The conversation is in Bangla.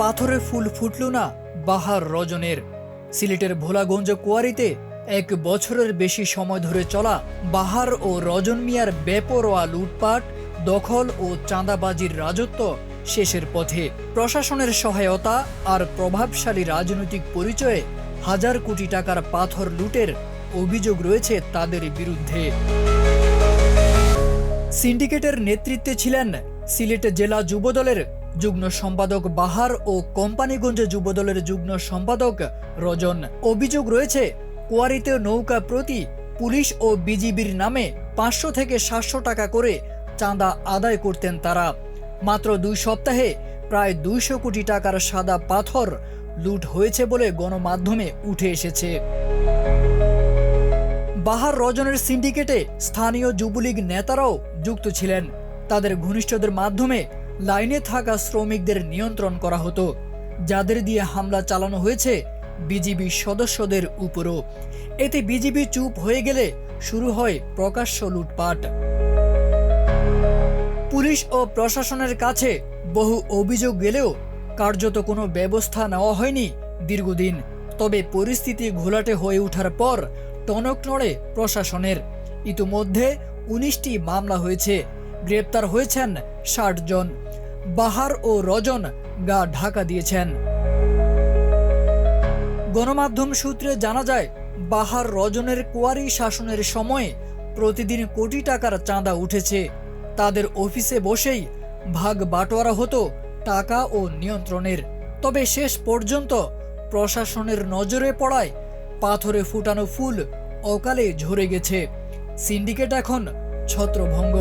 পাথরে ফুল ফুটল না বাহার রজনের। সিলেটের ভোলাগঞ্জ কোয়ারিতে এক বছরের বেশি সময় ধরে চলা বাহার ও রজন মিয়ার বেপরোয়া লুটপাট, দখল ও চাঁদাবাজির রাজত্ব শেষের পথে। প্রশাসনের সহায়তা আর প্রভাবশালী রাজনৈতিক পরিচয়ে হাজার কোটি টাকার পাথর লুটের অভিযোগ রয়েছে তাদের বিরুদ্ধে। সিন্ডিকেটের নেতৃত্বে ছিলেন সিলেট জেলা যুবদলের যুগ্ম সম্পাদক বাহার ও কোম্পানিগঞ্জ যুবদলের যুগ্ম সম্পাদক রজন। অভিযোগ রয়েছে, কোয়ারিতে নৌকা প্রতি পুলিশ ও বিজিবির নামে পাঁচশো থেকে সাতশো টাকা করে চাঁদা আদায় করতেন তারা। মাত্র দুই সপ্তাহে প্রায় দুইশো কোটি টাকার সাদা পাথর লুট হয়েছে বলে গণমাধ্যমে উঠে এসেছে। বাহার রজনের সিন্ডিকেটে স্থানীয় যুবলীগ নেতারাও যুক্ত ছিলেন। তাদের ঘনিষ্ঠদের মাধ্যমে লাইনে থাকা শ্রমিকদের নিয়ন্ত্রণ করা হতো, যাদের দিয়ে হামলা চালানো হয়েছে বিজিবি সদস্যদের উপরও। এতে বিজিবি চুপ হয়ে গেলে শুরু হয় প্রকাশ্য লুটপাট। পুলিশ ও প্রশাসনের কাছে বহু অভিযোগ গেলেও কার্যত কোনো ব্যবস্থা নেওয়া হয়নি দীর্ঘদিন। তবে পরিস্থিতি ঘোলাটে হয়ে ওঠার পর টনক নড়ে প্রশাসনের। ইতিমধ্যে উনিশটি মামলা হয়েছে, গ্রেপ্তার হয়েছেন ষাট জন। বাহার ও রজন গা ঢাকা দিয়েছেন। গণমাধ্যম সূত্রে জানা যায়, বাহার রজনের কোয়ারি শাসনের সময়ে প্রতিদিন কোটি টাকার চাঁদা উঠেছে। তাদের অফিসে বসেই ভাগ বাটোয়ারা হতো টাকা ও নিয়ন্ত্রণের। তবে শেষ পর্যন্ত প্রশাসনের নজরে পড়ায় পাথরে ফুটানো ফুল অকালে ঝরে গেছে। সিন্ডিকেট এখন ছত্রভঙ্গ।